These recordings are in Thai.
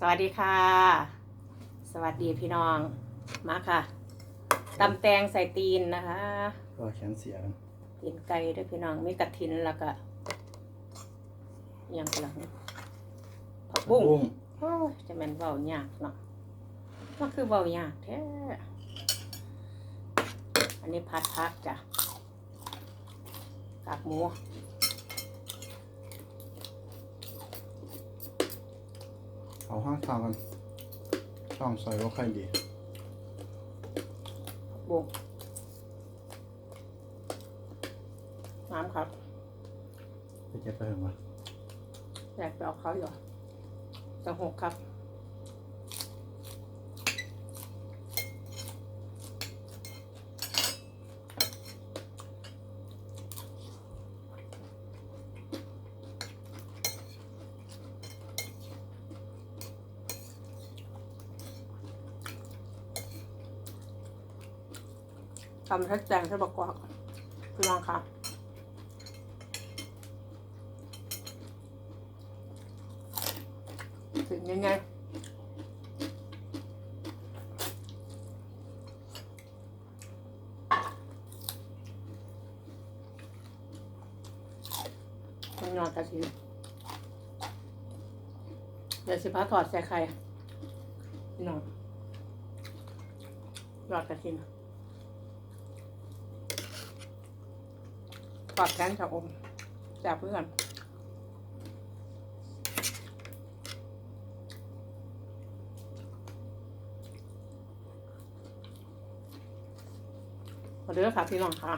สวัสดีค่ะ สวัสดีพี่น้อง มาค่ะตำแตงใส่ตีนนะคะก็แขนเสียกันตีนไก่ด้วยพี่น้อง มีกระถินแล้วก็อิหยังกระหังผักบุ้งโอ้ยจะแม่นเบายากเนาะก็คือเบายากแท้ อันนี้ผัดผักจ้ะกากหมู เอาห้างทางกันช่องใส่ก็ค่อยดีผักบุ้งน้ำครับไปเก็บไปเถอะมาอยากไปเอาเขาอยู่จะหกครับ ทำแทัดแจงใช่ประกอบพี่น้องค่ะถึงยังไงมันยอดกระชินเดี๋ยวสิพาถอดใส่ไข่พี่น้องยอดกระชิน ถอดแขนจาอมจากเพื่อนมาเด้อค่ะพี่น้องค่ะ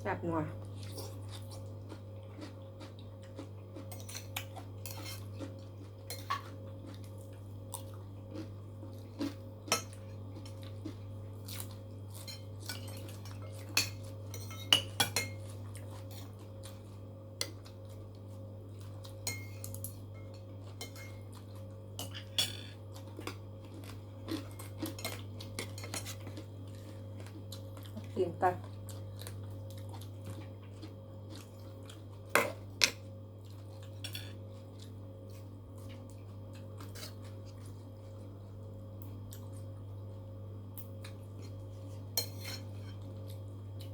แซ่บหน่อย กินกัน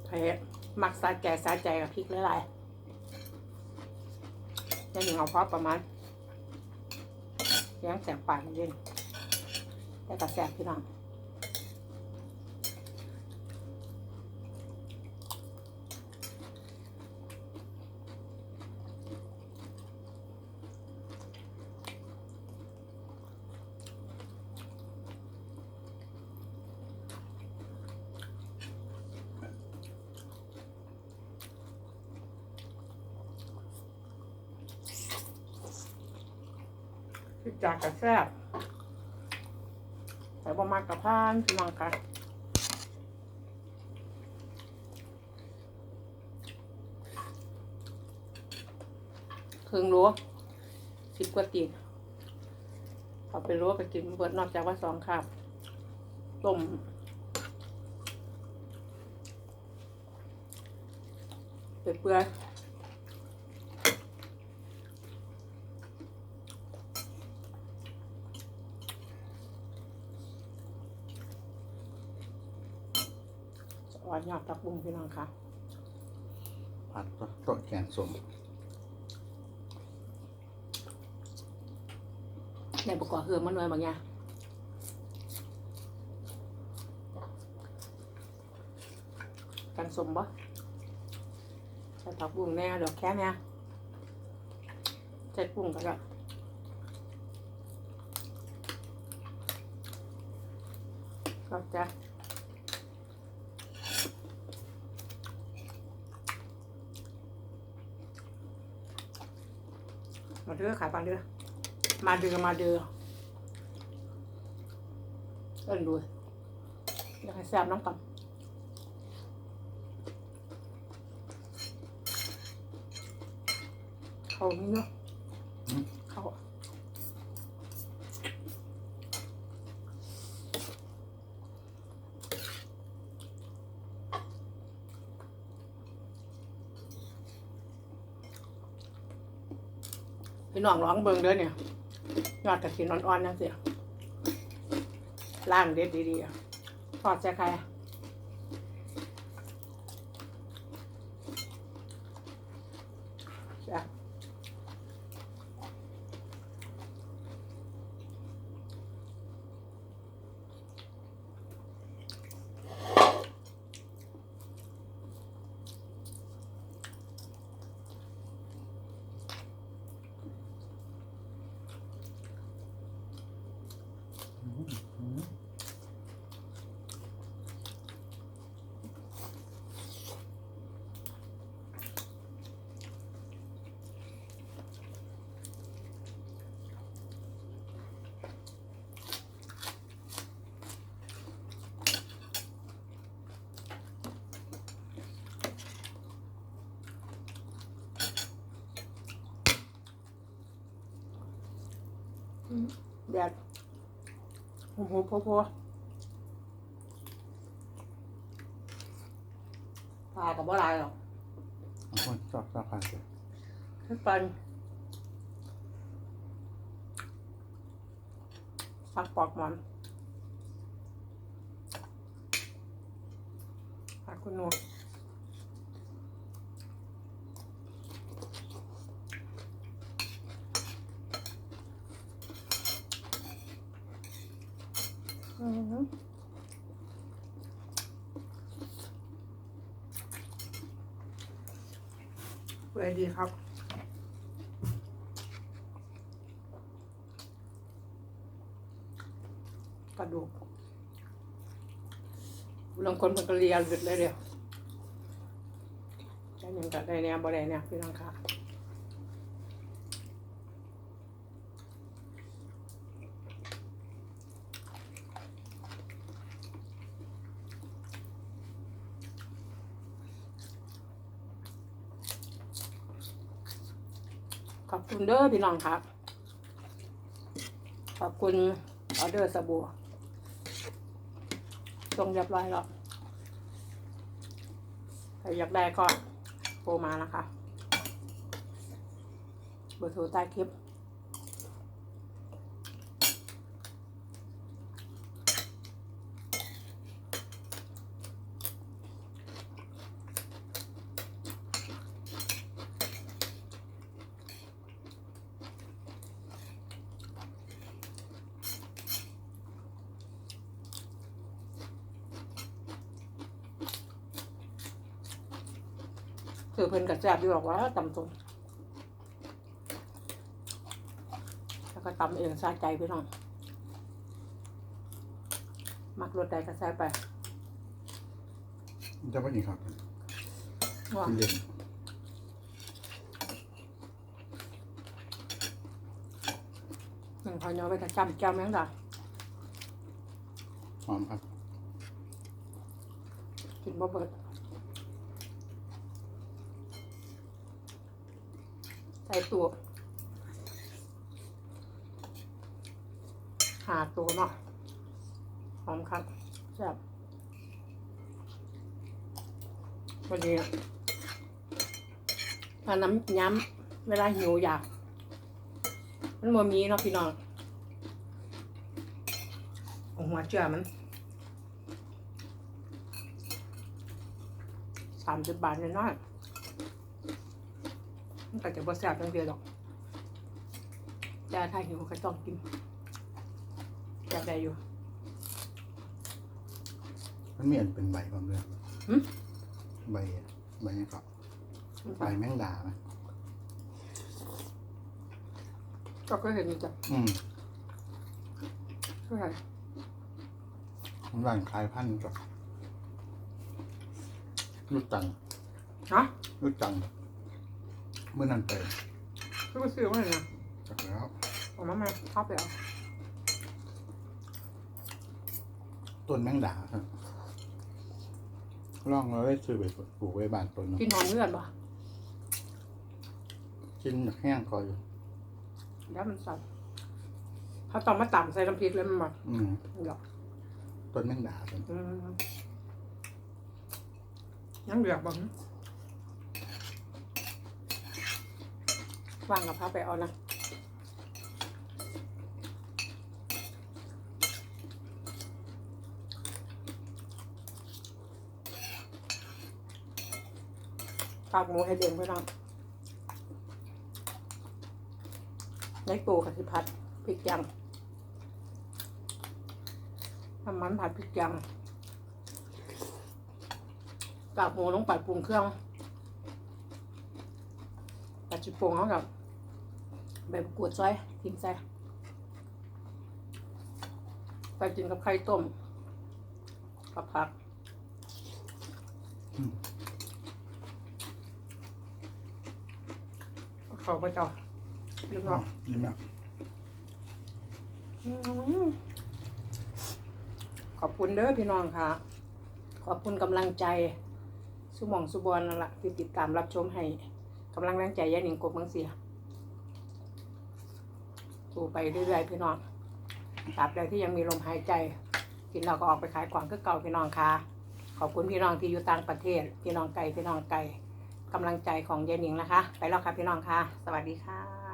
ไผ่มักสาแก่สาใจกับพริกหลายๆนี่หนึ่งเอาพอประมาณเลี้ยงแสบปากเย็นแต่ก็แสบพี่น้อง พี่ จากกระแซบแต่บ่มากกับพานพี่น้องกันครึ่งรั้วสิบกว่าตีนเอาไปรั้วไปกินเบิดนอกจากว่าสองคาบต้มเปื่อยๆ อ่อนยอดตับบุ้งพี่น้องค่ะ ผัดก็ต้นแขนสมในประกอบเฮือมันหน่วยบางอย่างกันสมบ่ใส่ผักบุ้งแน่ดอกแค่แน่ใส่กุ้งก็ได้ก็จะ มาเด้อขายปังเด้อมาเดือมาเดือเอินดูอยากให้แซ่บน้ำกันเขานี่เนาะเขา พี่น้องร้องเบิงเด้อเนี่ยยอดกระถินอ่อนๆนั่นสิล่างเด็ดดีๆอะทอดใส่ไข่จ้ะ แดดโอ้โหพอพอปลากับบ่หลายหรอกเอาคนชอบชอบผ่านเลยทุกปันฟักปอกมันฟักคุณหนูอือหือ เวดีครับ กระดูกบางคนมันก็เรียหลุดเลยเดียวแค่ยังกัได้เนี่ยบ่ได้เนี่ยพี่น้องค่ะ อบคุณเด้อพี่น้องครับ ขอบคุณออเดอร์สบู่ตรงเรียบร้อยแล้วใครอยากได้ก็โทรมานะคะ เบอร์โทรใต้คลิป คือเพิ่นกับแซ่บอยู่หรอกว่าตำตรงแล้วก็ตำเองสาใจพี่น้องมักรสใดก็ใส่ไปจะว่าอีกครับว่ากินเล่นหนึ่งพอเนาะไปกระจำเจ้าแมงดาหอมครับกินบ่เบิด ใส่ตัวหาตัวเนาะหอมครับแซ่บวันนี้ถ้าน้ำย้ำเวลาหิวอยาก มันบ่มีเนาะพี่น้องเอาหัวเจือมันสามสิบบาทน้อยๆ มันก็จะบ่แซ่บจังเดียวดอกแต่ถ้าหิวก็ต้องกินแซ่บได้อยู่ มันมีอันเป็นใบความเลยหึ ใบอะใบนี่ครับมันใบแมงดาไหมก็ก็เห็นอยู่จ้ะอืมเท่าไหร่มันร่างคลายพันธุ์กับลูกจังฮะ ลูกจัง เมื่อนั้นไปคือก็ซื้อมาเลยนะจากแล้วเออกมาไหมชอบไปเอาต้นแมงดาครับลองเราได้ซื้อไปปลูกไว้บ้านต้นเนาะกินหอมเลือดป่ะกินแห้งก่อนอยู่แล้วมันสั่นเขาต้องมาต่ำใส่น้ำพริกแล้วมันแบบอืมเดี๋ยวต้นแมงดาต้น อืมยังเหลือกบ้าง วางกับพับไปเอานะปากหมูให้เด่นไพื่นะราในปูกับที่พัดพริกยังน้ำมันผัดพริกยังกากหมูลงไปปรุงเครื่องปัดจิปรุงเขากับ แบบกวดซอยทิ้งใส่ไปกินกับไข่ต้มกับผักเขาไปต่อเรียบร้อ๋ออยยิ้มอะอืมขอบคุณเด้อพี่น้องค่ะ ขอบคุณกำลังใจ สุหมองสุบอลนั่นแหละที่ติดตามรับชมให้กำลังแรงใจยายหนิงกบเมืองเสีย สู่ไปเรื่อยๆพี่น้องตราบใดที่ยังมีลมหายใจ กินเราก็ออกไปขายของก็เก่าพี่น้องค่ะ ขอบคุณพี่น้องที่อยู่ต่างประเทศ พี่น้องไก่พี่น้องไก่กำลังใจของยายหนิงนะคะ ไปแล้วค่ะพี่น้องค่ะ สวัสดีค่ะ